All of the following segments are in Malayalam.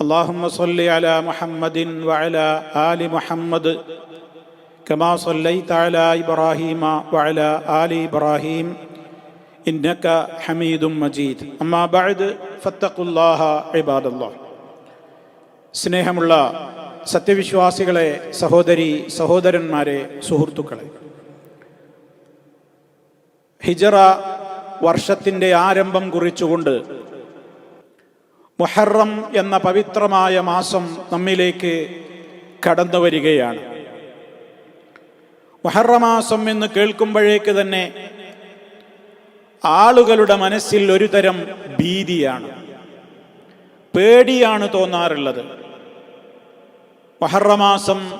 اللهم صل على محمد وعلى آل محمد كما صليت على إبراهيم وعلى آل إبراهيم إنك حميد مجيد أما بعد فاتقوا الله عباد الله സ്നേഹമുള്ള സത്യവിശ്വാസികളെ സഹോദരി സഹോദരന്മാരെ സുഹൃത്തുക്കളെ ഹിജറ വർഷത്തിൻ്റെ ആരംഭം കുറിച്ചുകൊണ്ട് മുഹറം എന്ന പവിത്രമായ മാസം നമ്മിലേക്ക് കടന്നു വരികയാണ്. മുഹറമാസം എന്ന് കേൾക്കുമ്പോഴേക്ക് തന്നെ ആളുകളുടെ മനസ്സിൽ ഒരുതരം ഭീതിയാണ്. പേടിയാണ് തോന്നാറുള്ളത്. മഹറമാസം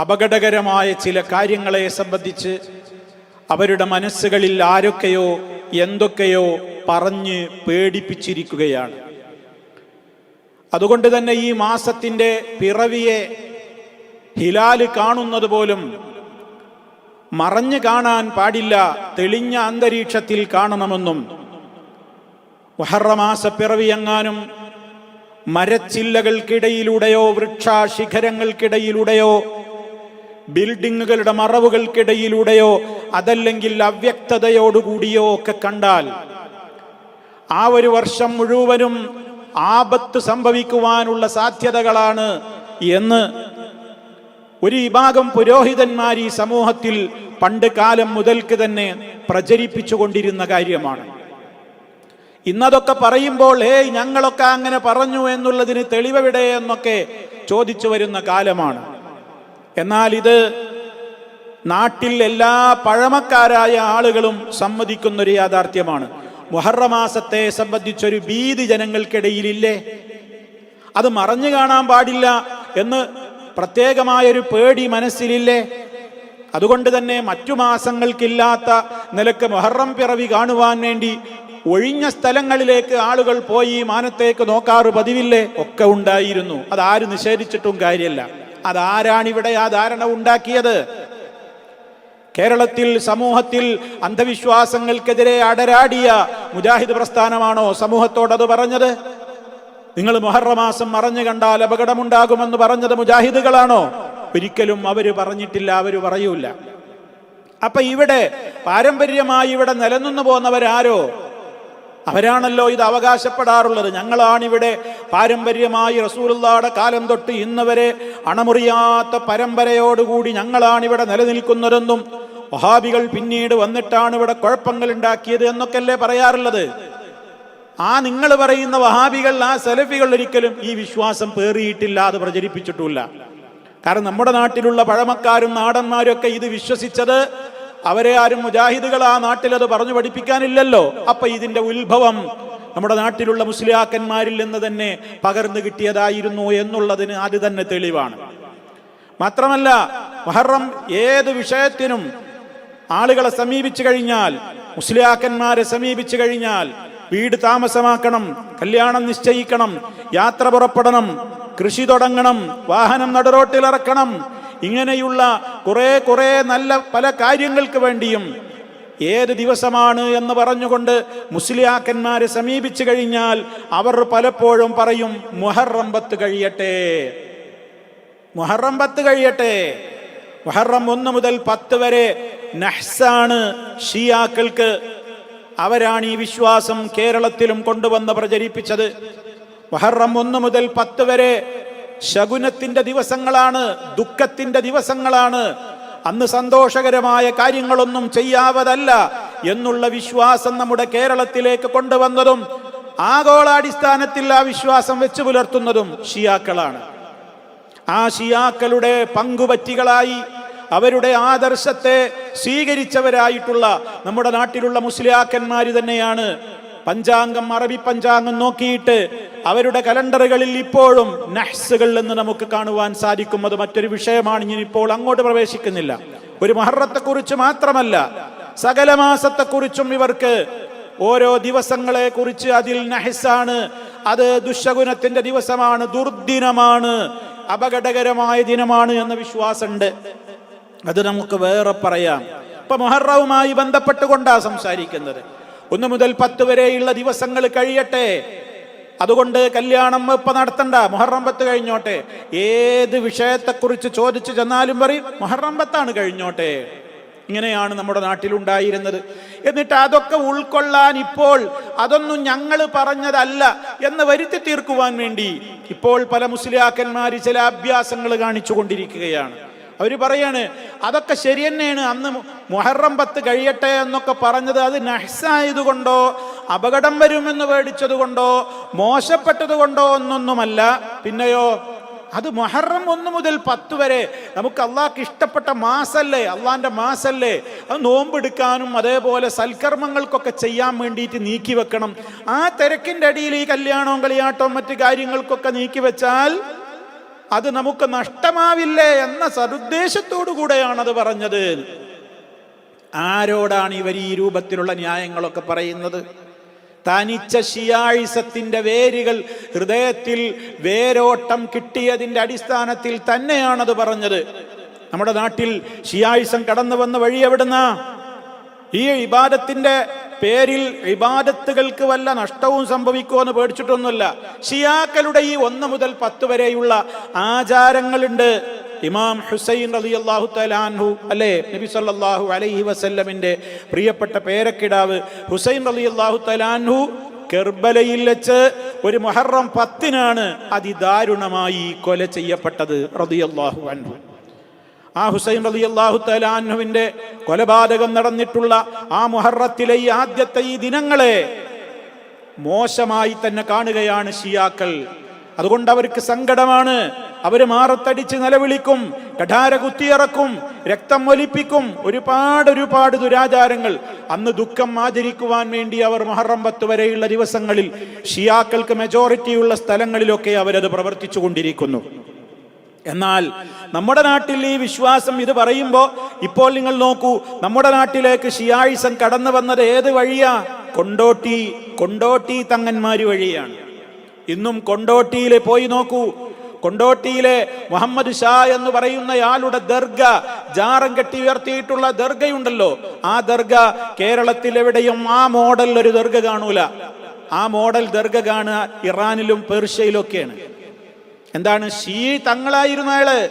അപകടകരമായ ചില കാര്യങ്ങളെ സംബന്ധിച്ച് അവരുടെ മനസ്സുകളിൽ ആരൊക്കെയോ എന്തൊക്കെയോ പറഞ്ഞ് പേടിപ്പിച്ചിരിക്കുകയാണ്. അതുകൊണ്ട് തന്നെ ഈ മാസത്തിന്റെ പിറവിയെ ഹിലാൽ കാണുന്നത് പോലും മറഞ്ഞു കാണാൻ പാടില്ല തെളിഞ്ഞ അന്തരീക്ഷത്തിൽ കാണണമെന്നും. മുഹറമാസ പിറവിയെങ്ങാനും മരച്ചില്ലകൾക്കിടയിലൂടെയോ വൃക്ഷാശിഖരങ്ങൾക്കിടയിലൂടെയോ ബിൽഡിങ്ങുകളുടെ മറവുകൾക്കിടയിലൂടെയോ അതല്ലെങ്കിൽ അവ്യക്തതയോടുകൂടിയോ ഒക്കെ കണ്ടാൽ ആ ഒരു വർഷം മുഴുവനും ആപത്ത് സംഭവിക്കുവാനുള്ള സാധ്യതകളാണ് എന്ന് ഒരു വിഭാഗം പുരോഹിതന്മാർ ഈ സമൂഹത്തിൽ പണ്ട് കാലം മുതൽക്ക് തന്നെ പ്രചരിപ്പിച്ചുകൊണ്ടിരുന്ന കാര്യമാണ്. ഇന്നതൊക്കെ പറയുമ്പോൾ ഏയ് ഞങ്ങളൊക്കെ അങ്ങനെ പറഞ്ഞു എന്നുള്ളതിന് തെളിവെവിടെ? എന്നൊക്കെ ചോദിച്ചു വരുന്ന കാലമാണ്. എന്നാൽ ഇത് നാട്ടിൽ എല്ലാ പഴമക്കാരായ ആളുകളും സമ്മതിക്കുന്നൊരു യാഥാർത്ഥ്യമാണ്. മുഹറമാസത്തെ സംബന്ധിച്ചൊരു ഭീതി ജനങ്ങൾക്കിടയിലില്ലേ? അത് മറഞ്ഞു കാണാൻ പാടില്ല എന്ന് പ്രത്യേകമായൊരു പേടി മനസ്സിലില്ലേ? അതുകൊണ്ട് തന്നെ മറ്റു മാസങ്ങൾക്കില്ലാത്ത നിലയ്ക്ക് മൊഹറം പിറവി കാണുവാൻ വേണ്ടി ഒഴിഞ്ഞ സ്ഥലങ്ങളിലേക്ക് ആളുകൾ പോയി മാനത്തേക്ക് നോക്കാറ് പതിവില്ലേ? ഒക്കെ ഉണ്ടായിരുന്നു. അതാര് നിഷേധിച്ചിട്ടും കാര്യമല്ല അതാരാണിവിടെ ആ ധാരണ ഉണ്ടാക്കിയത്? കേരളത്തിൽ സമൂഹത്തിൽ അന്ധവിശ്വാസങ്ങൾക്കെതിരെ അടരാടിയ മുജാഹിദ് പ്രസ്ഥാനമാണോ സമൂഹത്തോടത് പറഞ്ഞത്? നിങ്ങൾ മുഹറമാസം മറഞ്ഞു കണ്ടാൽ അപകടമുണ്ടാകുമെന്ന് പറഞ്ഞത് മുജാഹിദുകളാണോ? ഒരിക്കലും അവർ പറഞ്ഞിട്ടില്ല അവർ പറയൂല. അപ്പൊ ഇവിടെ പാരമ്പര്യമായി ഇവിടെ നിലനിന്നു പോന്നവരാരോ അവരാണല്ലോ ഇത് അവകാശപ്പെടാറുള്ളത്. ഞങ്ങളാണിവിടെ പാരമ്പര്യമായി റസൂലുള്ളാടെ കാലം തൊട്ട് ഇന്നുവരെ അണമുറിയാത്ത പരമ്പരയോടുകൂടി ഞങ്ങളാണിവിടെ നിലനിൽക്കുന്നതെന്നും വഹാബികൾ പിന്നീട് വന്നിട്ടാണ് ഇവിടെ കുഴപ്പങ്ങൾ ഉണ്ടാക്കിയത് എന്നൊക്കെയല്ലേ പറയാറുള്ളത്. ആ നിങ്ങൾ പറയുന്ന വഹാബികൾ ആ സെലഫികൾ ഒരിക്കലും ഈ വിശ്വാസം പേറിയിട്ടില്ല അത് പ്രചരിപ്പിച്ചിട്ടുമില്ല. കാരണം നമ്മുടെ നാട്ടിലുള്ള പഴമക്കാരും നാടന്മാരും ഒക്കെ ഇത് വിശ്വസിച്ചത് അവരെ ആരും മുജാഹിദുകൾ ആ നാട്ടിൽ അത് പറഞ്ഞു പഠിപ്പിക്കാനില്ലല്ലോ. അപ്പൊ ഇതിന്റെ ഉത്ഭവം നമ്മുടെ നാട്ടിലുള്ള മുസ്ലിയാക്കന്മാരിൽ നിന്ന് തന്നെ പകർന്നു കിട്ടിയതായിരുന്നു എന്നുള്ളതിന് അത് തന്നെ തെളിവാണ്. മാത്രമല്ല മഹറം ഏത് വിഷയത്തിനും ആളുകളെ സമീപിച്ചു കഴിഞ്ഞാൽ മുസ്ലിയാക്കന്മാരെ സമീപിച്ചു കഴിഞ്ഞാൽ വീട് താമസമാക്കണം കല്യാണം നിശ്ചയിക്കണം യാത്ര പുറപ്പെടണം കൃഷി തുടങ്ങണം വാഹനം നടുറോട്ടിലിറക്കണം ഇങ്ങനെയുള്ള കുറെ കുറെ നല്ല പല കാര്യങ്ങൾക്ക് വേണ്ടിയും ഏത് ദിവസമാണ് എന്ന് പറഞ്ഞുകൊണ്ട് മുസ്ലിയാക്കന്മാരെ സമീപിച്ചു കഴിഞ്ഞാൽ അവർ പലപ്പോഴും പറയും മുഹറമ്പത്ത് കഴിയട്ടെ മുഹറമ്പത്ത് കഴിയട്ടെ മുഹറം ഒന്ന് മുതൽ പത്ത് വരെ നഹ്സാണ് ഷിയാക്കൾക്ക് അവരാണ് ഈ വിശ്വാസം കേരളത്തിലും കൊണ്ടുവന്ന് പ്രചരിപ്പിച്ചത്. മുഹറം ഒന്ന് മുതൽ പത്ത് വരെ ശകുനത്തിന്റെ ദിവസങ്ങളാണ് ദുഃഖത്തിന്റെ ദിവസങ്ങളാണ്. അന്ന് സന്തോഷകരമായ കാര്യങ്ങളൊന്നും ചെയ്യാവതല്ല എന്നുള്ള വിശ്വാസം നമ്മുടെ കേരളത്തിലേക്ക് കൊണ്ടുവന്നതും ആഗോളാടിസ്ഥാനത്തിൽ ആ വിശ്വാസം വെച്ചു പുലർത്തുന്നതും ഷിയാക്കളാണ്. ആ ഷിയാക്കളുടെ പങ്കുപറ്റികളായി അവരുടെ ആദർശത്തെ സ്വീകരിച്ചവരായിട്ടുള്ള നമ്മുടെ നാട്ടിലുള്ള മുസ്ലിയാക്കന്മാർ തന്നെയാണ്. പഞ്ചാംഗം അറബി പഞ്ചാംഗം നോക്കിയിട്ട് അവരുടെ കലണ്ടറുകളിൽ ഇപ്പോഴും നഹ്സുകൾ എന്ന് നമുക്ക് കാണുവാൻ സാധിക്കും. അത് മറ്റൊരു വിഷയമാണ്. ഞാൻ ഇപ്പോൾ അങ്ങോട്ട് പ്രവേശിക്കുന്നില്ല. ഒരു മഹറത്തെക്കുറിച്ച് മാത്രമല്ല സകല മാസത്തെക്കുറിച്ചും ഇവർക്ക് ഓരോ ദിവസങ്ങളെ കുറിച്ച് അതിൽ നഹസാണ്. അത് ദുശകുനത്തിന്റെ ദിവസമാണ് ദുർദിനമാണ് അപകടകരമായ ദിനമാണ് എന്ന വിശ്വാസമുണ്ട്. അത് നമുക്ക് വേറെ പറയാം. ഇപ്പൊ മൊഹറവുമായി ബന്ധപ്പെട്ടുകൊണ്ടാണ് സംസാരിക്കുന്നത്. ഒന്ന് മുതൽ പത്ത് വരെയുള്ള ദിവസങ്ങൾ കഴിയട്ടെ. അതുകൊണ്ട് കല്യാണം ഇപ്പൊ നടത്തണ്ട. മുഹറം പത്ത് കഴിഞ്ഞോട്ടെ. ഏത് വിഷയത്തെക്കുറിച്ച് ചോദിച്ചു ചെന്നാലും പറയും മുഹറം പത്താണ് കഴിഞ്ഞോട്ടെ. ഇങ്ങനെയാണ് നമ്മുടെ നാട്ടിലുണ്ടായിരുന്നത്. എന്നിട്ട് അതൊക്കെ ഉൾക്കൊള്ളാൻ ഇപ്പോൾ അതൊന്നും ഞങ്ങൾ പറഞ്ഞതല്ല എന്ന് വരുത്തി തീർക്കുവാൻ വേണ്ടി ഇപ്പോൾ പല മുസ്ലിയാക്കന്മാർ ചില അഭ്യാസങ്ങൾ കാണിച്ചു കൊണ്ടിരിക്കുകയാണ് അവർ പറയാണ് അതൊക്കെ ശരി തന്നെയാണ്. അന്ന് മുഹറം പത്ത് കഴിയട്ടെ എന്നൊക്കെ പറഞ്ഞത് അത് നഹ്സായതുകൊണ്ടോ അപകടം വരുമെന്ന് പേടിച്ചത് മോശപ്പെട്ടതുകൊണ്ടോ മോശപ്പെട്ടത് കൊണ്ടോ ഒന്നൊന്നുമല്ല പിന്നെയോ അത് മൊഹറം ഒന്ന് മുതൽ പത്ത് വരെ നമുക്ക് അള്ളാഹ്ക്ക് ഇഷ്ടപ്പെട്ട മാസല്ലേ അള്ളാന്റെ മാസല്ലേ. അത് നോമ്പെടുക്കാനും അതേപോലെ സൽക്കർമ്മങ്ങൾക്കൊക്കെ ചെയ്യാൻ വേണ്ടിയിട്ട് നീക്കി വെക്കണം. ആ തിരക്കിന്റെ അടിയിൽ ഈ കല്യാണവും കളിയാട്ടവും മറ്റു കാര്യങ്ങൾക്കൊക്കെ നീക്കി വെച്ചാൽ അത് നമുക്ക് നഷ്ടമാവില്ലേ എന്ന സതുദ്ദേശത്തോടു കൂടെയാണ് അത് പറഞ്ഞത്. ആരോടാണ് ഇവർ ഈ രൂപത്തിലുള്ള ന്യായങ്ങളൊക്കെ പറയുന്നത്? തനിച്ച ഷിയായിസത്തിന്റെ വേരുകൾ ഹൃദയത്തിൽ വേരോട്ടം കിട്ടിയതിന്റെ അടിസ്ഥാനത്തിൽ തന്നെയാണത് പറഞ്ഞത്. നമ്മുടെ നാട്ടിൽ ഷിയാഴിസം കടന്നു വന്ന വഴി എവിടുന്ന? ഈ ഇബാദത്തിന്റെ പേരിൽ ഇബാദത്തുകൾക്ക് വല്ല നഷ്ടവും സംഭവിക്കുമെന്ന് പേടിച്ചിട്ടൊന്നുമില്ല. ഷിയാക്കളുടെ ഈ ഒന്ന് മുതൽ പത്ത് വരെയുള്ള ആചാരങ്ങളുണ്ട്. ഇമാം ഹുസൈൻ അലി അള്ളാഹു തലാൻഹു അല്ലേ? നബി സല്ലാഹു അലൈഹി വസല്ലമിന്റെ പ്രിയപ്പെട്ട പേരക്കിടാവ് ഹുസൈൻ അലി അള്ളാഹു തലാൻഹു കെർബലയിൽ വെച്ച് ഒരു മുഹറം പത്തിനാണ് അതിദാരുണമായി കൊല ചെയ്യപ്പെട്ടത് റളിയല്ലാഹു അൻഹു. ആ ഹുസൈൻ അലി അള്ളാഹു തലാഹുവിന്റെ കൊലപാതകം നടന്നിട്ടുള്ള ആ മുഹറത്തിലെ ഈ ആദ്യത്തെ ഈ ദിനങ്ങളെ മോശമായി തന്നെ കാണുകയാണ് ഷിയാക്കൾ. അതുകൊണ്ട് അവർക്ക് സങ്കടമാണ്. അവർ മാറത്തടിച്ച് നിലവിളിക്കും കഠാര കുത്തിയിറക്കും രക്തം ഒലിപ്പിക്കും. ഒരുപാട് ഒരുപാട് ദുരാചാരങ്ങൾ. അന്ന് ദുഃഖം ആചരിക്കുവാൻ വേണ്ടി അവർ മൊഹറം പത്ത് വരെയുള്ള ദിവസങ്ങളിൽ ഷിയാക്കൾക്ക് മെജോറിറ്റിയുള്ള സ്ഥലങ്ങളിലൊക്കെ അവരത് പ്രവർത്തിച്ചു കൊണ്ടിരിക്കുന്നു എന്നാൽ നമ്മുടെ നാട്ടിൽ ഈ വിശ്വാസം ഇത് പറയുമ്പോൾ ഇപ്പോൾ നിങ്ങൾ നോക്കൂ നമ്മുടെ നാട്ടിലേക്ക് ഷിയായിസം കടന്നു വന്നത് ഏത് വഴിയാ? കൊണ്ടോട്ടി കൊണ്ടോട്ടി തങ്ങന്മാര് വഴിയാണ്. ഇന്നും കൊണ്ടോട്ടിയിൽ പോയി നോക്കൂ കൊണ്ടോട്ടിയിലെ മുഹമ്മദ് ഷാ എന്ന് പറയുന്നയാളുടെ ദർഗ ജാറം കെട്ടി ഉയർത്തിയിട്ടുള്ള ദർഗയുണ്ടല്ലോ ആ ദർഗ കേരളത്തിൽ എവിടെയും ആ മോഡൽ ഒരു ദർഗ കാണൂല. ആ മോഡൽ ദർഗ കാണുക ഇറാനിലും പേർഷ്യയിലും ഒക്കെയാണ് എന്താണ്? ഷീ തങ്ങളായിരുന്നു അയാൾ.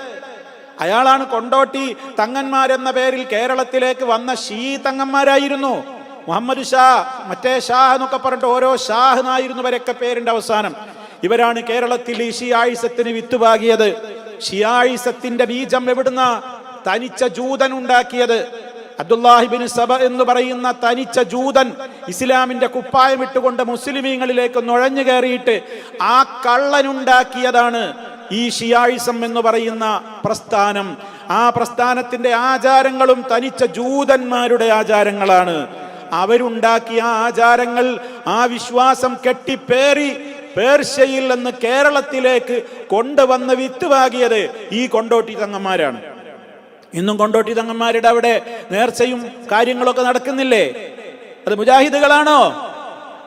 അയാളാണ് കൊണ്ടോട്ടി തങ്ങന്മാരെന്ന പേരിൽ കേരളത്തിലേക്ക് വന്ന ഷീ തങ്ങന്മാരായിരുന്നു. മുഹമ്മദ് ഷാ മറ്റേ ഷാഹ് എന്നൊക്കെ പറഞ്ഞിട്ട് ഓരോ ഷാഹ് എന്നായിരുന്നു വരൊക്കെ പേരിന്റെ അവസാനം. ഇവരാണ് കേരളത്തിൽ ഈ ഷിയായിസത്തിന് വിത്തുപാകിയത്. ഷിയായിസത്തിന്റെ ബീജം എവിടുന്ന? തനിച്ച ജൂതൻ ഉണ്ടാക്കിയത്. അബ്ദുല്ലാഹിബിൻ സബ എന്ന് പറയുന്ന തനിച്ച ജൂതൻ ഇസ്ലാമിന്റെ കുപ്പായം ഇട്ടുകൊണ്ട് മുസ്ലിമീങ്ങളിലേക്ക് നുഴഞ്ഞു കയറിയിട്ട് ആ കള്ളനുണ്ടാക്കിയതാണ് ഈ ഷിയായിസം എന്ന് പറയുന്ന പ്രസ്ഥാനം. ആ പ്രസ്ഥാനത്തിന്റെ ആചാരങ്ങളും തനിച്ച ജൂതന്മാരുടെ ആചാരങ്ങളാണ്. അവരുണ്ടാക്കിയ ആചാരങ്ങൾ ആ വിശ്വാസം കെട്ടിപ്പേറി പേർഷ്യയിൽ നിന്ന് കേരളത്തിലേക്ക് കൊണ്ടുവന്ന് വിത്തുവാകിയത് ഈ കൊണ്ടോട്ടി തങ്ങന്മാരാണ് ഇന്നും കൊണ്ടോട്ടി തങ്ങന്മാരുടെ അവിടെ നേർച്ചയും കാര്യങ്ങളൊക്കെ നടക്കുന്നില്ലേ? അത് മുജാഹിദുകളാണോ?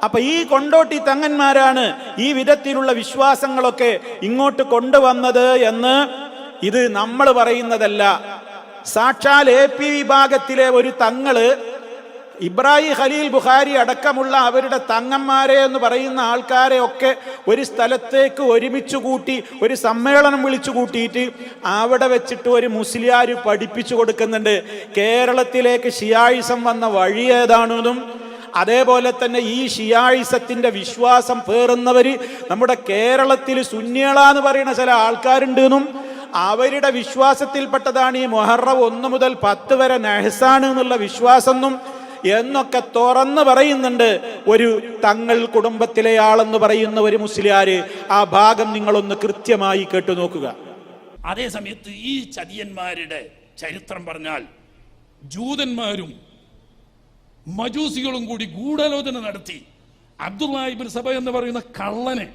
അപ്പൊ ഈ കൊണ്ടോട്ടി തങ്ങന്മാരാണ് ഈ വിധത്തിലുള്ള വിശ്വാസങ്ങളൊക്കെ ഇങ്ങോട്ട് കൊണ്ടുവന്നത് എന്ന് ഇത് നമ്മൾ പറയുന്നതല്ല. സാക്ഷാൽ എ പി വിഭാഗത്തിലെ ഒരു തങ്ങൾ ഇബ്രാഹിം ഖലീൽ ബുഖാരി അടക്കമുള്ള അവരുടെ തങ്ങന്മാരെ എന്ന് പറയുന്ന ആൾക്കാരെ ഒക്കെ ഒരു സ്ഥലത്തേക്ക് ഒരുമിച്ച് കൂട്ടി ഒരു സമ്മേളനം വിളിച്ചു കൂട്ടിയിട്ട് അവിടെ വെച്ചിട്ട് ഒരു മുസ്ലിയാർ പഠിപ്പിച്ചു കൊടുക്കുന്നുണ്ട്. കേരളത്തിലേക്ക് ഷിയായിസം വന്ന വഴി ഏതാണെന്നും അതേപോലെ തന്നെ ഈ ഷിയായിസത്തിന്റെ വിശ്വാസം പേറുന്നവർ നമ്മുടെ കേരളത്തിൽ സുന്യളാന്ന് പറയുന്ന ചില ആൾക്കാരുണ്ട് എന്നും അവരുടെ വിശ്വാസത്തിൽപ്പെട്ടതാണ് ഈ മൊഹറവ് ഒന്ന് മുതൽ പത്ത് വരെ നെഹസാണ് എന്നുള്ള വിശ്വാസം എന്നും എന്നൊക്കെ തുറന്ന് പറയുന്നുണ്ട്. ഒരു തങ്ങൾ കുടുംബത്തിലെ ആളെന്ന് പറയുന്ന ഒരു മുസ്ലിയാര് ആ ഭാഗം നിങ്ങളൊന്ന് കൃത്യമായി കേട്ടു നോക്കുക. അതേ സമയത്ത് ഈ ചതിയന്മാരുടെ ചരിത്രം പറഞ്ഞാൽ ജൂതന്മാരും മജൂസികളും കൂടി ഗൂഢാലോചന നടത്തി. അബ്ദുല്ലാഹിബിൻ സഭ എന്ന് പറയുന്ന കള്ളനെ.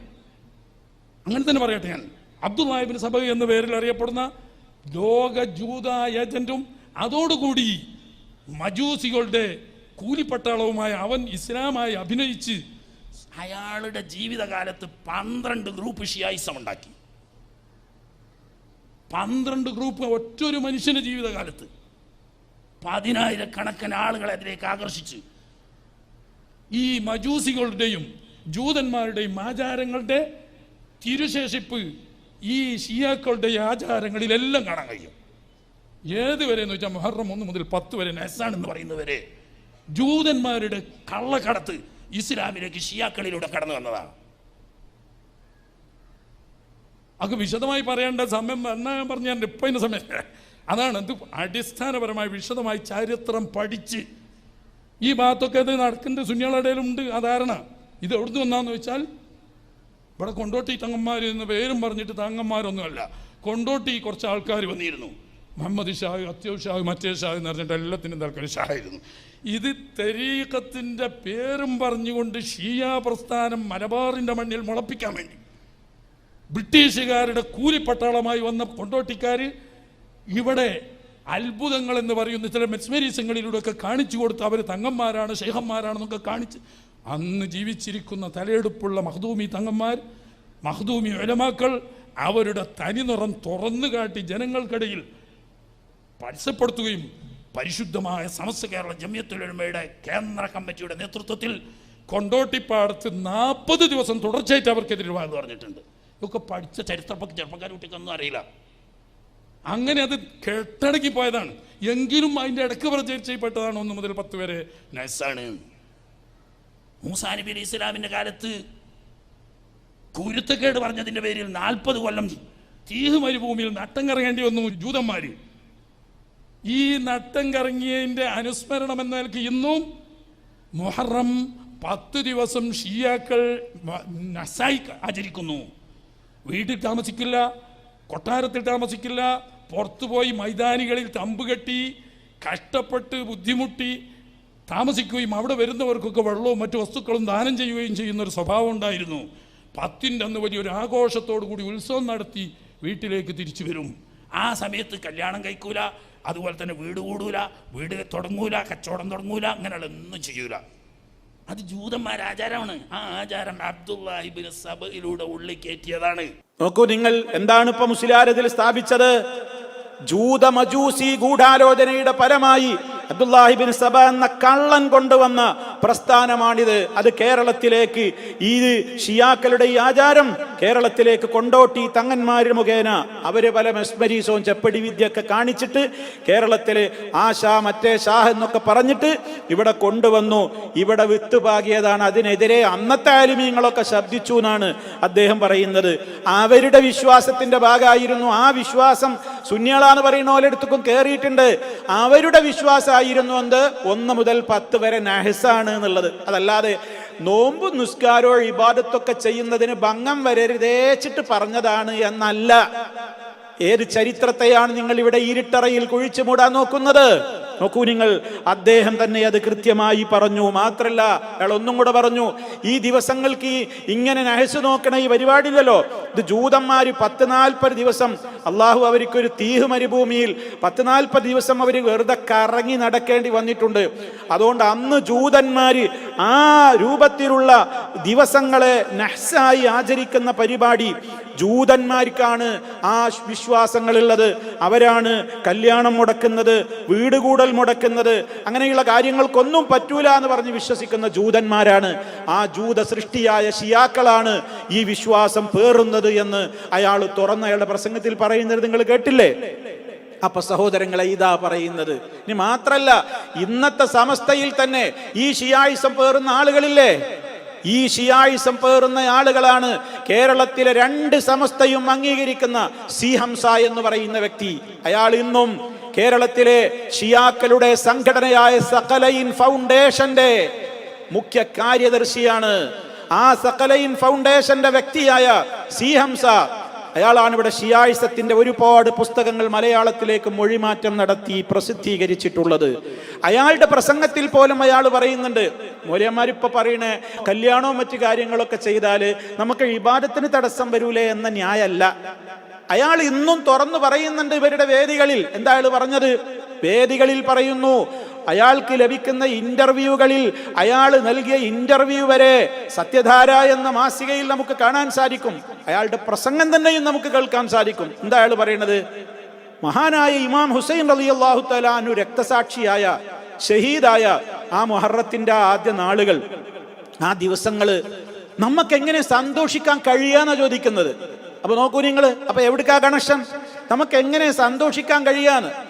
അങ്ങനെ തന്നെ പറയട്ടെ ഞാൻ. അബ്ദുല്ലാഹിബിൻ സഭ എന്ന പേരിൽ അറിയപ്പെടുന്ന ലോക ജൂത ഏജന്റും അതോടുകൂടി മജൂസികളുടെ കൂലിപ്പട്ടാളവുമായ അവൻ ഇസ്ലാമായി അഭിനയിച്ച് അയാളുടെ ജീവിതകാലത്ത് പന്ത്രണ്ട് ഗ്രൂപ്പ് ഷിയായിസം ഉണ്ടാക്കി പന്ത്രണ്ട് ഗ്രൂപ്പ് ഒറ്റൊരു മനുഷ്യന്റെ ജീവിതകാലത്ത് പതിനായിരക്കണക്കിന് ആളുകളെ അതിലേക്ക് ആകർഷിച്ച് ഈ മജൂസികളുടെയും ജൂതന്മാരുടെയും ആചാരങ്ങളുടെ തിരുശേഷിപ്പ് ഈ ഷിയാക്കളുടെ ആചാരങ്ങളിലെല്ലാം കാണാൻ കഴിയും. ഏതുവരെ എന്ന് വെച്ചാൽ മുഹറം ഒന്ന് മുതൽ പത്ത് വരെ നെസാൻ എന്ന് പറയുന്നവരെ ജൂതന്മാരുടെ കള്ളക്കടത്ത് ഇസ്ലാമിലേക്ക് ഷിയാക്കളിലൂടെ കടന്നു വന്നതാണ്. അത് വിശദമായി പറയേണ്ട സമയം എന്നാ ഞാൻ പറഞ്ഞ ഇപ്പം സമയം. അതാണ് എന്ത് അടിസ്ഥാനപരമായി വിശദമായി ചരിത്രം പഠിച്ച് ഈ ഭാഗത്തൊക്കെ ഇത് നടക്കുന്ന സുന്യാളുടെ ഇടയിലുണ്ട് ആ ധാരണ. ഇത് എവിടുന്ന് വന്നാന്ന് വെച്ചാൽ ഇവിടെ കൊണ്ടോട്ടി തങ്ങന്മാർ എന്ന പേരും പറഞ്ഞിട്ട് തങ്ങന്മാരൊന്നുമല്ല. കൊണ്ടോട്ടി കുറച്ച് ആൾക്കാർ വന്നിരുന്നു. മുഹമ്മദ് ഷാഹ് അത്യാവ് ഷാഹ് മറ്റേ ഷാഹ് എന്ന് പറഞ്ഞിട്ട് എല്ലാത്തിനും തൽക്കാലം ഷാഹായിരുന്നു. ഇത് തെരീക്കത്തിന്റെ പേരും പറഞ്ഞുകൊണ്ട് ഷിയ പ്രസ്ഥാനം മലബാറിന്റെ മണ്ണിൽ മുളപ്പിക്കാൻ വേണ്ടി. ബ്രിട്ടീഷുകാരുടെ കൂലിപ്പട്ടാളമായി വന്ന കൊണ്ടോട്ടിക്കാർ ഇവിടെ അത്ഭുതങ്ങൾ എന്ന് പറയുന്ന ചില മെസ്മരീസങ്ങളിലൂടെയൊക്കെ കാണിച്ചു കൊടുത്ത് അവർ തങ്ങന്മാരാണ് ഷേഹന്മാരാണെന്നൊക്കെ കാണിച്ച് അന്ന് ജീവിച്ചിരിക്കുന്ന തലയെടുപ്പുള്ള മഹദൂമി തങ്ങന്മാർ മഹദൂമി ഒലമാക്കൾ അവരുടെ തനിനിറം തുറന്നു കാട്ടി ജനങ്ങൾക്കിടയിൽ പരസ്യപ്പെടുത്തുകയും പരിശുദ്ധമായ സമസ്ത കേരള ജമ്യത്തുലമയുടെ കേന്ദ്ര കമ്മിറ്റിയുടെ നേതൃത്വത്തിൽ കൊണ്ടോട്ടിപ്പാടത്ത് നാൽപ്പത് ദിവസം തുടർച്ചയായിട്ട് അവർക്കെതിരെ വാങ്ങി പറഞ്ഞിട്ടുണ്ട്. ഇതൊക്കെ പഠിച്ച ചരിത്രപ്പൊക്കെ ചെറുപ്പക്കാർ കുട്ടിക്കൊന്നും അറിയില്ല. അങ്ങനെ അത് കെട്ടടക്കി പോയതാണ്. എങ്കിലും അതിന്റെ ഇടയ്ക്ക് പ്രചരിച്ചപ്പെട്ടതാണ് ഒന്ന് മുതൽ പത്ത് വരെ നൈസാണ് മൂസാ നബി അലി ഇസ്ലാമിന്റെ കാലത്ത് കുരുത്തക്കേട് പറഞ്ഞതിന്റെ പേരിൽ നാൽപ്പത് കൊല്ലം തീഹ് മരുഭൂമിയിൽ നട്ടം കറങ്ങേണ്ടി വന്നു ജൂതന്മാർ ഈ നട്ടം കറങ്ങിയതിന്റെ അനുസ്മരണം എന്ന നിലയ്ക്ക് ഇന്നും മുഹറം പത്ത് ദിവസം ഷിയാക്കൾ നസായി ആചരിക്കുന്നു. വീട്ടിൽ താമസിക്കില്ല കൊട്ടാരത്തിൽ താമസിക്കില്ല പുറത്തുപോയി മൈതാനികളിൽ തമ്പ് കെട്ടി കഷ്ടപ്പെട്ട് ബുദ്ധിമുട്ടി താമസിക്കുകയും അവിടെ വരുന്നവർക്കൊക്കെ വെള്ളവും മറ്റു വസ്തുക്കളും ദാനം ചെയ്യുകയും ചെയ്യുന്ന ഒരു സ്വഭാവം ഉണ്ടായിരുന്നു. പത്തിന്റെ അന്ന് വലിയൊരു ആഘോഷത്തോടു കൂടി ഉത്സവം നടത്തി വീട്ടിലേക്ക് തിരിച്ചു വരും. ആ സമയത്ത് കല്യാണം കഴിക്കൂല അതുപോലെ തന്നെ വീട് കൂടൂല വീട് തുടങ്ങൂല കച്ചവടം തുടങ്ങൂല അങ്ങനെയുള്ള ഒന്നും ചെയ്യൂല. അത് ജൂതന്മാർ ആചാരമാണ്. ആ ആചാരം അബ്ദുല്ലാഹിബിൻ സബയിലൂടെ ഉള്ളിൽ കയറ്റിയതാണ്. നോക്കൂ നിങ്ങൾ എന്താണ് ഇപ്പൊ മുസ്ലിയാരതിൽ സ്ഥാപിച്ചത്? ജൂത മജൂസി ഗൂഢാലോചനയുടെ ഫലമായി അബ്ദുല്ലാഹിബിൻ സബ എന്ന കള്ളൻ കൊണ്ടുവന്ന പ്രസ്ഥാനമാണിത്. അത് കേരളത്തിലേക്ക് ഈ ഷിയാക്കളുടെ ഈ ആചാരം കേരളത്തിലേക്ക് കൊണ്ടോട്ടി തങ്ങന്മാർ മുഖേന അവർ പല മെസ്മരീസവും ചെപ്പടി വിദ്യയൊക്കെ കാണിച്ചിട്ട് കേരളത്തിലെ ആ ഷാ മറ്റേ ഷാ എന്നൊക്കെ പറഞ്ഞിട്ട് ഇവിടെ കൊണ്ടുവന്നു. ഇവിടെ വിത്ത് പാകിയതാണ് അതിനെതിരെ അന്നത്തെ ആലിമീങ്ങളൊക്കെ ശബ്ദിച്ചു എന്നാണ് അദ്ദേഹം പറയുന്നത്. അവരുടെ വിശ്വാസത്തിന്റെ ഭാഗമായിരുന്നു. ആ വിശ്വാസം സുന്യാളാന്ന് പറയുന്ന പോലെ എടുത്തുക്കും കയറിയിട്ടുണ്ട് അവരുടെ വിശ്വാസമായിരുന്നു എന്ത്? ഒന്ന് മുതൽ പത്ത് വരെ നഹസാണ് എന്നുള്ളത്. അതല്ലാതെ നോമ്പ് നിസ്കാരോ ഇബാദത്തൊക്കെ ചെയ്യുന്നതിന് ഭംഗം വരരുതേച്ചിട്ട് പറഞ്ഞതാണ് എന്നല്ല. ഏത് ചരിത്രത്തെയാണ് നിങ്ങൾ ഇവിടെ ഇരുട്ടറയിൽ കുഴിച്ചു മൂടാൻ നോക്കുന്നത്? നോക്കൂ നിങ്ങൾ അദ്ദേഹം തന്നെ അത് കൃത്യമായി പറഞ്ഞു. മാത്രല്ല അയാൾ ഒന്നും കൂടെ പറഞ്ഞു ഈ ദിവസങ്ങൾക്ക് ഇങ്ങനെ നഹസ് നോക്കണ ഈ പരിപാടിയില്ലല്ലോ. ഇത് ജൂതന്മാർ പത്ത് നാൽപ്പത് ദിവസം അള്ളാഹു അവർക്കൊരു തീഹ് മരുഭൂമിയിൽ പത്ത് നാൽപ്പത് ദിവസം അവർ വെറുതെ കറങ്ങി നടക്കേണ്ടി വന്നിട്ടുണ്ട്. അതുകൊണ്ട് അന്ന് ജൂതന്മാർ ആ രൂപത്തിലുള്ള ദിവസങ്ങളെ നഹ്സായി ആചരിക്കുന്ന പരിപാടി ജൂതന്മാർക്കാണ് ആ വിശ്വാസങ്ങളുള്ളത്. അവരാണ് കല്യാണം മുടക്കുന്നത് വീട് കൂടൽ മുടക്കുന്നത് അങ്ങനെയുള്ള കാര്യങ്ങൾക്കൊന്നും പറ്റൂല എന്ന് പറഞ്ഞ് വിശ്വസിക്കുന്ന ജൂതന്മാരാണ്. ആ ജൂത സൃഷ്ടിയായ ഷിയാക്കളാണ് ഈ വിശ്വാസം പേറുന്നത് എന്ന് അയാൾ തുറന്ന അയാളുടെ പ്രസംഗത്തിൽ പറയുന്നത് നിങ്ങൾ കേട്ടില്ലേ? അപ്പൊ സഹോദരങ്ങളെ ഇതാ പറയുന്നത്. ഇനി മാത്രല്ല ഇന്നത്തെ സമസ്തയിൽ തന്നെ ഈ ഷിയായിസം പേറുന്ന ആളുകളില്ലേ? ഈ ഷിയായിസം പേറുന്ന ആളുകളാണ് കേരളത്തിലെ രണ്ട് സമസ്തയും അംഗീകരിക്കുന്ന സി ഹംസ എന്ന് പറയുന്ന വ്യക്തി. അയാൾ ഇന്നും കേരളത്തിലെ ഷിയാക്കളുടെ സംഘടനയായ സകലയിൻ ഫൗണ്ടേഷന്റെ മുഖ്യ കാര്യദർശിയാണ്. ആ സകലയിൻ ഫൗണ്ടേഷന്റെ വ്യക്തിയായ സി ഹംസ അയാളാണ് ഇവിടെ ഷിയായിസത്തിന്റെ ഒരുപാട് പുസ്തകങ്ങൾ മലയാളത്തിലേക്ക് മൊഴിമാറ്റം നടത്തി പ്രസിദ്ധീകരിച്ചിട്ടുള്ളത്. അയാളുടെ പ്രസംഗത്തിൽ പോലും അയാൾ പറയുന്നുണ്ട് മൂലയന്മാരിപ്പോൾ പറയണേ കല്യാണവും മറ്റു കാര്യങ്ങളൊക്കെ ചെയ്താൽ നമുക്ക് ഇബാദത്തിന് തടസ്സം വരൂലേ എന്ന ന്യായമല്ല അയാൾ ഇന്നും തുറന്നു പറയുന്നുണ്ട് ഇവരുടെ വേദികളിൽ. എന്താ അയാൾ പറഞ്ഞത്? വേദികളിൽ പറയുന്നു അയാൾക്ക് ലഭിക്കുന്ന ഇന്റർവ്യൂകളിൽ അയാൾ നൽകിയ ഇന്റർവ്യൂ വരെ സത്യധാര എന്ന മാസികയിൽ നമുക്ക് കാണാൻ സാധിക്കും. അയാളുടെ പ്രസംഗം തന്നെയും നമുക്ക് കേൾക്കാൻ സാധിക്കും. എന്താ അയാൾ പറയുന്നത് മഹാനായ ഇമാം ഹുസൈൻ അലി അള്ളാഹു തലാനു രക്തസാക്ഷിയായ ഷഹീദായ ആ മൊഹറത്തിന്റെ ആദ്യ നാളുകൾ. ആ ദിവസങ്ങൾ നമുക്ക് എങ്ങനെ സന്തോഷിക്കാൻ കഴിയാന്നാ ചോദിക്കുന്നത്. അപ്പൊ നോക്കൂ നിങ്ങൾ അപ്പൊ എവിടുക്കാ കണക്ഷൻ നമുക്ക് എങ്ങനെ സന്തോഷിക്കാൻ കഴിയാന്ന്?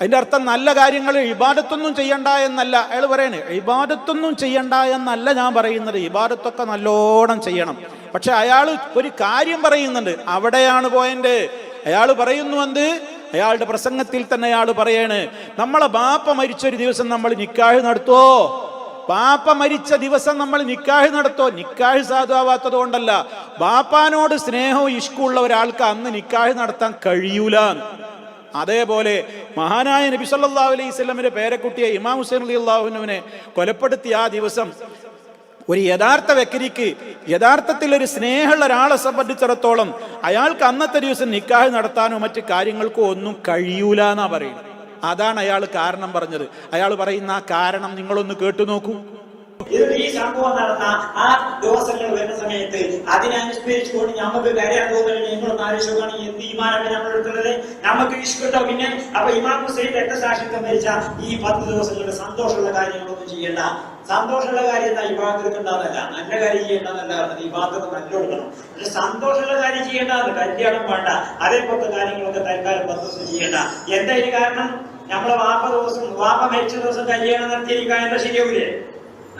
അതിന്റെ അർത്ഥം നല്ല കാര്യങ്ങൾ ഇബാദത്തൊന്നും ചെയ്യണ്ട എന്നല്ല. അയാൾ പറയണേ ഇബാദത്തൊന്നും ചെയ്യണ്ട എന്നല്ല ഞാൻ പറയുന്നത്. ഇബാദത്തൊക്കെ നല്ലോണം ചെയ്യണം. പക്ഷെ അയാൾ ഒരു കാര്യം പറയുന്നുണ്ട്. അവിടെയാണ് പോയിന്റ് അയാൾ പറയുന്നു എന്ത്? അയാളുടെ പ്രസംഗത്തിൽ തന്നെ അയാൾ പറയാണ് നമ്മളെ ബാപ്പ മരിച്ച ഒരു ദിവസം നമ്മൾ നിക്കാഹ് നടത്തുവോ? ബാപ്പ മരിച്ച ദിവസം നമ്മൾ നിക്കാഹ് നടത്തോ? നിക്കാഹ് സാധുവാത്തത് കൊണ്ടല്ല. ബാപ്പാനോട് സ്നേഹവും ഇഷ്കുള്ള ഒരാൾക്ക് അന്ന് നിക്കാഹ് നടത്താൻ കഴിയൂല. അതേപോലെ മഹാനായ നബി സല്ലല്ലാഹു അലൈഹി സ്വലമിന്റെ പേരക്കുട്ടിയെ ഇമാം ഹുസൈൻ അലി അള്ളാഹുനുവിനെ കൊലപ്പെടുത്തിയ ആ ദിവസം ഒരു യഥാർത്ഥ വ്യക്തിക്ക് യഥാർത്ഥത്തിൽ ഒരു സ്നേഹമുള്ള ഒരാളെ സംബന്ധിച്ചിടത്തോളം അയാൾക്ക് അന്നത്തെ ദിവസം നിക്കാഹ് നടത്താനോ മറ്റു കാര്യങ്ങൾക്കോ ഒന്നും കഴിയൂല എന്നാ പറയുന്നത്. അതാണ് അയാൾ കാരണം പറഞ്ഞത്. അയാൾ പറയുന്ന ആ കാരണം നിങ്ങളൊന്ന് കേട്ടു നോക്കൂ. ഇത് ഈ സംഭവം നടന്ന ആ ദിവസങ്ങൾ വരുന്ന സമയത്ത് അതിനനുസ്മരിച്ചുകൊണ്ട് നമുക്ക് കരയാൻ തോന്നുന്നത് നിങ്ങളൊന്ന് ആലോചിക്കുകയാണ് എന്ത് ഈമാനാണ് നമ്മൾ എടുക്കുന്നത് നമുക്ക് ഇഷ്ടം പിന്നെ അപ്പൊ ഇമാം ഹുസൈൻ രക്തസാക്ഷിത്വം മരിച്ച ഈ പത്ത് ദിവസങ്ങളുടെ സന്തോഷമുള്ള കാര്യങ്ങളൊന്നും ചെയ്യണ്ട. സന്തോഷമുള്ള കാര്യം എന്താ? ഇബാദത്ത് എടുക്കേണ്ടതല്ല നല്ല കാര്യം ചെയ്യേണ്ടതല്ല പറഞ്ഞത്. ഇബാദത്ത് നല്ല കൊടുക്കണം. പക്ഷെ സന്തോഷമുള്ള കാര്യം ചെയ്യേണ്ടതാണ് കല്യാണം വേണ്ട. അതേപോലത്തെ കാര്യങ്ങളൊക്കെ തൽക്കാലം പത്ത് ദിവസം ചെയ്യേണ്ട. എന്താ ഇതിന് കാരണം? നമ്മളെ വാപ്പ ദിവസം വാപ്പ മരിച്ച ദിവസം കല്യാണം നടത്തിയിരിക്കാൻ എന്താ ശരിയാവൂലേ?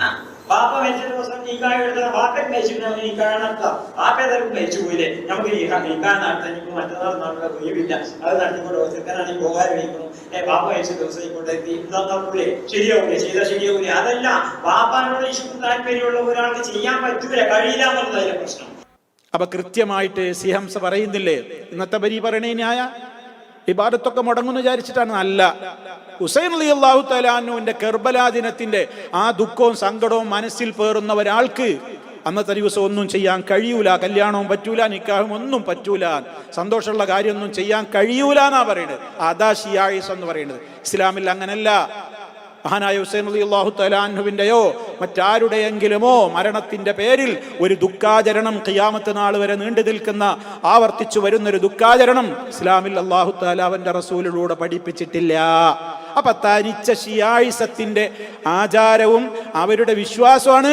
ആ, വാപ്പ മരിച്ച ദിവസം നീക്കാൻ എടുത്ത വാപ്പ മരിച്ചിട്ട് നീക്കാൻ നടത്താം. വാപ്പ ഏതായാലും മരിച്ചു പോയില്ലേ? നമുക്ക് നീക്കാൻ നടത്താൻ ഇപ്പൊ മറ്റന്നാൾ നാട്ടിലെ ഒഴിവില്ല. അത് നടത്തിക്കൊണ്ട് ചെറുക്കനാണെങ്കിൽ പോകാൻ കഴിക്കണം ഏ പാപ്പ മരിച്ച ദിവസം ഇങ്ങോട്ട് നടക്കൂലേ ശരിയാവൂലേ? ചെയ്താൽ ശരിയാവൂലേ? അതല്ല പാപ്പാനോട് ഇഷ്ടം താല്പര്യമുള്ള ഒരാൾക്ക് ചെയ്യാൻ പറ്റൂല. കഴിയില്ല എന്നുള്ളതല്ലേ പ്രശ്നം. അപ്പൊ കൃത്യമായിട്ട് സിഹംസ പറയുന്നില്ലേ? ഇന്നത്തെ ബരി പറയണേ ന്യായ? ഇബാദത്തൊക്കെ മുടങ്ങുന്നു വിചാരിച്ചിട്ടാണ്. അല്ല. ഹുസൈൻ അലി അള്ളാഹു തലാനുവിന്റെ കെർബലാ ദിനത്തിന്റെ ആ ദുഃഖവും സങ്കടവും മനസ്സിൽ പേറുന്ന ഒരാൾക്ക് അന്നത്തെ ദിവസം ഒന്നും ചെയ്യാൻ കഴിയൂല. കല്യാണവും പറ്റൂല നിക്കാഹും ഒന്നും പറ്റൂല. സന്തോഷമുള്ള കാര്യമൊന്നും ചെയ്യാൻ കഴിയൂല എന്നാ പറയുന്നത് അതാ ഷിയായിസ് എന്ന് പറയുന്നത് ഇസ്ലാമിൽ അങ്ങനല്ല. മഹാനായ ഹുസൈൻ അലി അള്ളാഹു തലാൻഹുവിന്റെയോ മറ്റാരുടെയെങ്കിലുമോ മരണത്തിന്റെ പേരിൽ ഒരു ദുഃഖാചരണം ഖിയാമത്ത് നാൾ വരെ നീണ്ടു നിൽക്കുന്ന ആവർത്തിച്ചു വരുന്നൊരു ദുഃഖാചരണം ഇസ്ലാമിൽ അള്ളാഹു താല അവന്റെ റസൂലിലൂടെ പഠിപ്പിച്ചിട്ടില്ല. അപ്പൊ തനിച്ച ഷിയായിസത്തിന്റെ ആചാരവും അവരുടെ വിശ്വാസമാണ്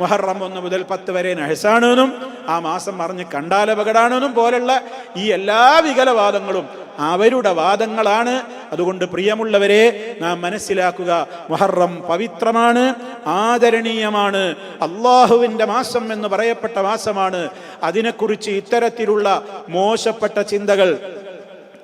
മുഹറം ഒന്ന് മുതൽ പത്ത് വരെ നഹസാണെന്നും ആ മാസം പറഞ്ഞ് കണ്ടാലപകടാണെന്നും പോലുള്ള ഈ എല്ലാ വികലവാദങ്ങളും അവരുടെ വാദങ്ങളാണ്. അതുകൊണ്ട് പ്രിയമുള്ളവരെ നാം മനസ്സിലാക്കുക മുഹറം പവിത്രമാണ് ആദരണീയമാണ് അള്ളാഹുവിന്റെ മാസം എന്ന് പറയപ്പെട്ട മാസമാണ്. അതിനെക്കുറിച്ച് ഇത്തരത്തിലുള്ള മോശപ്പെട്ട ചിന്തകൾ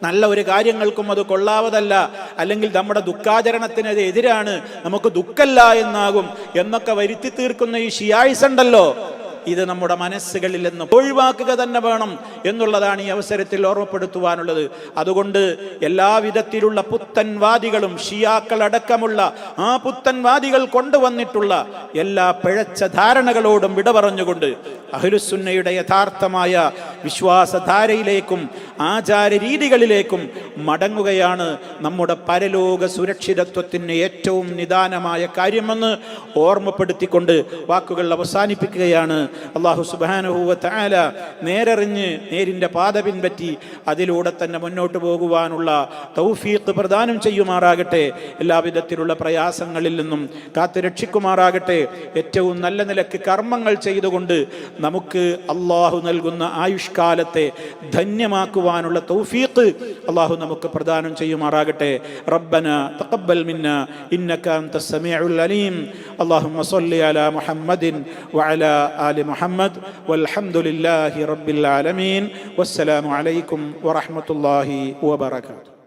നല്ല ഒരു കാര്യങ്ങൾക്കും അത് കൊള്ളാവതല്ല. അല്ലെങ്കിൽ നമ്മുടെ ദുഃഖാചരണത്തിനത് എതിരാണ് നമുക്ക് ദുഃഖല്ല എന്നാകും എന്നൊക്കെ വരുത്തി തീർക്കുന്ന ഈ ഷിയായിസ് ഉണ്ടല്ലോ. ഇത് നമ്മുടെ മനസ്സുകളിൽ നിന്ന് ഒഴിവാക്കുക തന്നെ വേണം എന്നുള്ളതാണ് ഈ അവസരത്തിൽ ഓർമ്മപ്പെടുത്തുവാനുള്ളത്. അതുകൊണ്ട് എല്ലാവിധത്തിലുള്ള പുത്തൻവാദികളും ഷിയാക്കൾ അടക്കമുള്ള ആ പുത്തൻവാദികൾ കൊണ്ടുവന്നിട്ടുള്ള എല്ലാ പിഴച്ച ധാരണകളോടും വിട പറഞ്ഞുകൊണ്ട് അഹ്ലുസുന്നയുടെ യഥാർത്ഥമായ വിശ്വാസധാരയിലേക്കും ആചാര രീതികളിലേക്കും മടങ്ങുകയാണ് നമ്മുടെ പരലോക സുരക്ഷിതത്വത്തിന് ഏറ്റവും നിദാനമായ കാര്യമെന്ന് ഓർമ്മപ്പെടുത്തിക്കൊണ്ട് വാക്കുകൾ അവസാനിപ്പിക്കുകയാണ്. അള്ളാഹു സുബാനുഭൂവത്ത് ആല നേരറിഞ്ഞ് നേരിന്റെ പാത പിൻപറ്റി അതിലൂടെ തന്നെ മുന്നോട്ട് പോകുവാനുള്ള തൗഫീഖ് പ്രദാനം ചെയ്യുമാറാകട്ടെ. എല്ലാവിധത്തിലുള്ള പ്രയാസങ്ങളിൽ നിന്നും കാത്തു രക്ഷിക്കുമാറാകട്ടെ. ഏറ്റവും നല്ല നിലയ്ക്ക് കർമ്മങ്ങൾ ചെയ്തുകൊണ്ട് നമുക്ക് അള്ളാഹു നൽകുന്ന ആയുഷ്കാലത്തെ ധന്യമാക്കുവാനുള്ള തൗഫീഖ് അള്ളാഹു നമുക്ക് പ്രദാനം ചെയ്യുമാറാകട്ടെ. റബ്ബന തഖബ്ബൽ മിന്ന ഇന്നക അൻത സമീഉൽ അലീം. അല്ലാഹുമ്മ സ്വല്ലി അലാ മുഹമ്മദിൻ വഅലാ آل محمد والحمد لله رب العالمين والسلام عليكم ورحمة الله وبركاته.